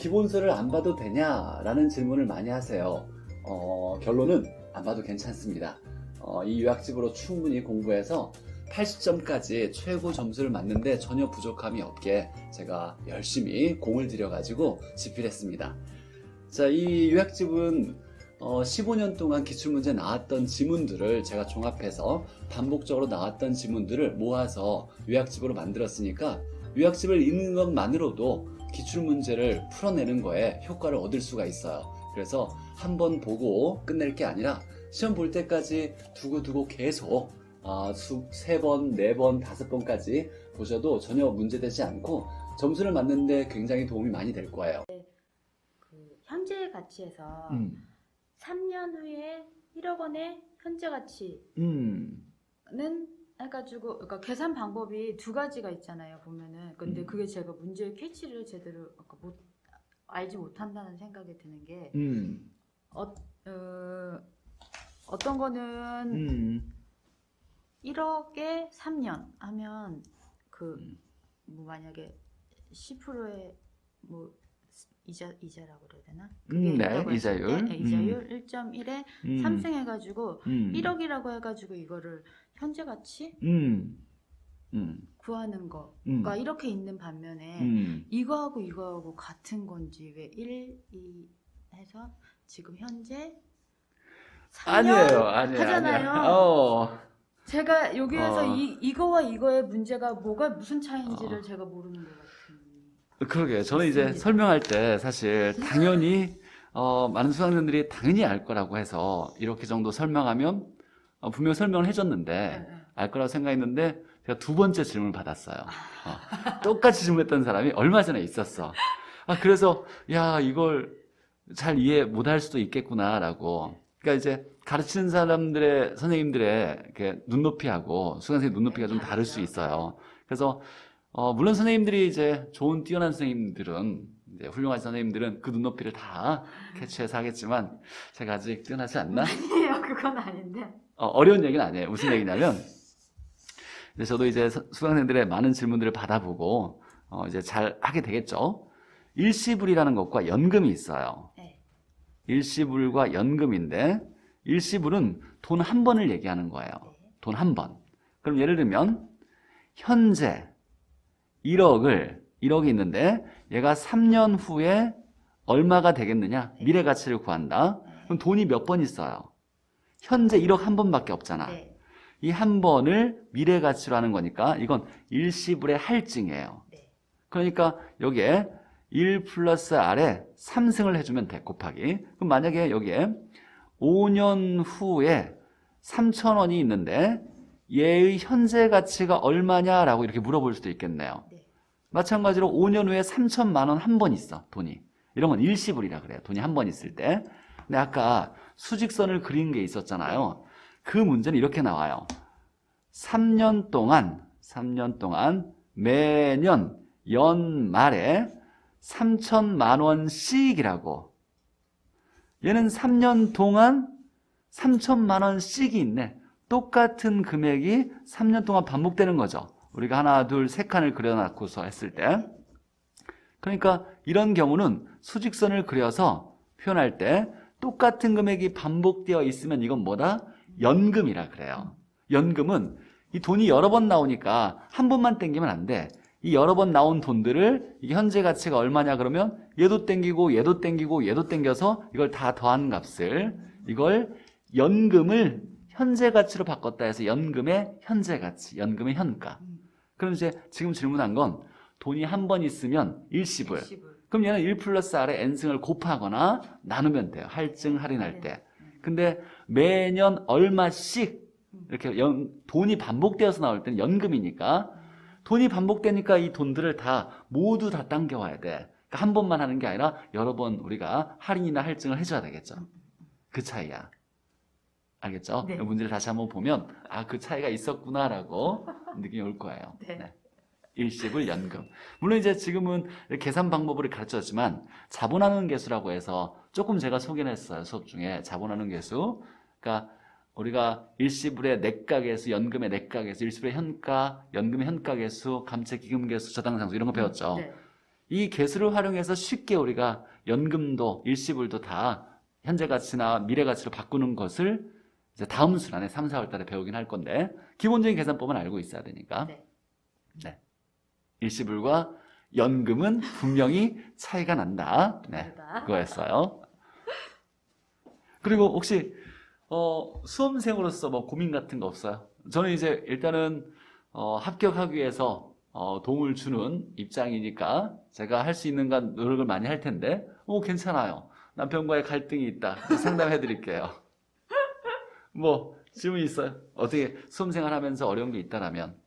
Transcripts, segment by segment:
기본서를 안 봐도 되냐라는 질문을 많이 하세요. 어, 결론은 안 봐도 괜찮습니다. 어, 이 요약집으로 충분히 공부해서 80점까지 최고 점수를 맞는데 전혀 부족함이 없게 제가 열심히 공을 들여가지고 집필했습니다. 자, 이 요약집은 어, 15년 동안 기출문제 나왔던 지문들을 제가 종합해서 반복적으로 나왔던 지문들을 모아서 요약집으로 만들었으니까 요약집을 읽는 것만으로도 기출문제를 풀어내는 거에 효과를 얻을 수가 있어요. 그래서 한 번 보고 끝낼 게 아니라 시험 볼 때까지 두고두고 계속 아, 수, 세 번, 네 번, 다섯 번까지 보셔도 전혀 문제되지 않고 점수를 맞는데 굉장히 도움이 많이 될 거예요. 그 현재 가치에서 음, 3년 후에 1억 원의 현재 가치는 음, 해가지고 그러니까 계산 방법이 두 가지가 있잖아요 보면은 근데 음. 그게 제가 문제의 캐치를 제대로 아까 못 알지 못한다는 생각이 드는 게 음, 어, 어, 어떤 거는 음, 1억에 3년 하면 그 음. 뭐 만약에 10%의 뭐 이자 이자라고 그래야 되나? 음, 네, 이자율. 때, 네, 이자율 1.1에 음, 3승 해가지고 음, 1억이라고 해가지고 이거를 현재 가치 음, 음, 구하는 거. 음, 그러니까 이렇게 있는 반면에 음, 이거하고 이거하고 같은 건지 왜 1, 2 해서 지금 현재 3년 아니에요, 아니에요, 하잖아요. 아니에요. 어, 제가 여기에서 어. 이, 이거와 이거의 문제가 뭐가 무슨 차이인지를 어. 제가 모르는 것 같은. 그러게요. 저는 이제 맞습니다. 설명할 때 사실 당연히 어, 많은 수강생들이 당연히 알 거라고 해서 이렇게 정도 설명하면 어, 분명 설명을 해줬는데 네, 네. 알 거라고 생각했는데 제가 두 번째 질문을 받았어요. 어, 똑같이 질문했던 사람이 얼마 전에 있었어. 아, 그래서 야 이걸 잘 이해 못 할 수도 있겠구나라고. 그러니까 이제 가르치는 사람들의 선생님들의 이렇게 눈높이하고 수강생 눈높이가 좀 다를 수 있어요. 그래서 어, 물론 선생님들이 이제 좋은 뛰어난 선생님들은 이제 훌륭한 선생님들은 그 눈높이를 다 캐치해서 하겠지만 제가 아직 뛰어나지 않나? 아니에요, 그건 아닌데. 어, 려운 얘기는 아니에요. 무슨 얘기냐면, 이제 저도 이제 서- 수강생들의 많은 질문들을 받아보고, 어, 이제 잘 하게 되겠죠. 일시불이라는 것과 연금이 있어요. 네. 일시불과 연금인데, 일시불은 돈 한 번을 얘기하는 거예요. 네. 돈한 번. 그럼 예를 들면, 현재 1억을, 1억이 있는데, 얘가 3년 후에 얼마가 되겠느냐? 네. 미래 가치를 구한다. 네. 그럼 돈이 몇 번 있어요? 현재 1억 한 번밖에 없잖아. 네. 이한 번을 미래 가치로 하는 거니까 이건 일시불의 할증이에요. 네. 그러니까 여기에 1 플러스 R에 3승을 해주면 돼, 곱하기. 그럼 만약에 여기에 5년 후에 3천원이 있는데 얘의 현재 가치가 얼마냐라고 이렇게 물어볼 수도 있겠네요. 네. 마찬가지로 5년 후에 3천만 원 한 번 있어, 돈이. 이런 건 일시불이라 그래요. 돈이 한 번 있을 때. 근데 아까 수직선을 그린 게 있었잖아요. 그 문제는 이렇게 나와요. 3년 동안, 3년 동안 매년 연말에 3천만 원씩이라고. 얘는 3년 동안 3천만 원씩이 있네. 똑같은 금액이 3년 동안 반복되는 거죠. 우리가 하나, 둘, 세 칸을 그려놓고서 했을 때. 그러니까 이런 경우는 수직선을 그려서 표현할 때 똑같은 금액이 반복되어 있으면 이건 뭐다? 연금이라 그래요. 연금은 이 돈이 여러 번 나오니까 한 번만 땡기면 안 돼. 이 여러 번 나온 돈들을 이게 현재 가치가 얼마냐 그러면 얘도 땡기고 얘도 땡기고 얘도 땡겨서 이걸 다 더한 값을 이걸 연금을 현재 가치로 바꿨다 해서 연금의 현재 가치, 연금의 현가. 음. 그럼 이제 지금 질문한 건 돈이 한 번 있으면 일시불. 일시불. 그럼 얘는 1 플러스 R에 n승을 곱하거나 나누면 돼요. 할증 할인할 때. 근데 매년 얼마씩 이렇게 연- 돈이 반복되어서 나올 때는 연금이니까 돈이 반복되니까 이 돈들을 다 모두 다 당겨와야 돼. 그러니까 한 번만 하는 게 아니라 여러 번 우리가 할인이나 할증을 해줘야 되겠죠. 그 차이야. 알겠죠? 네. 이 문제를 다시 한번 보면 아 그 차이가 있었구나라고 느낌이 올 거예요. 네. 일시불 연금. 물론 이제 지금은 계산 방법을 가르쳤지만 자본하는 계수라고 해서 조금 제가 소개를 했어요. 수업 중에 자본하는 계수. 그러니까 우리가 일시불의 계수, 연금의 계수, 일시불의 현가, 연금의 현가 계수, 감채 기금 계수, 저당 상수 이런 거 배웠죠. 네. 이 개수를 활용해서 쉽게 우리가 연금도 일시불도 다 현재 가치나 미래 가치로 바꾸는 것을 이제 다음 순환에 3, 4월 달에 배우긴 할 건데 기본적인 계산법은 알고 있어야 되니까. 네. 네. 일시불과 연금은 분명히 차이가 난다. 네. 그거였어요. 그리고 혹시 어, 수험생으로서 뭐 고민 같은 거 없어요? 저는 이제 일단은 어, 합격하기 위해서 어, 도움을 주는 입장이니까 제가 할 수 있는 건 노력을 많이 할 텐데, 오 괜찮아요. 남편과의 갈등이 있다. 상담해 드릴게요. 뭐 질문 있어요? 어떻게 수험생활 하면서 어려운 게 있다라면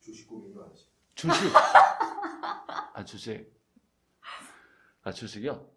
주식 고민도 하시. 주식. 아 주식. 아 주식이요?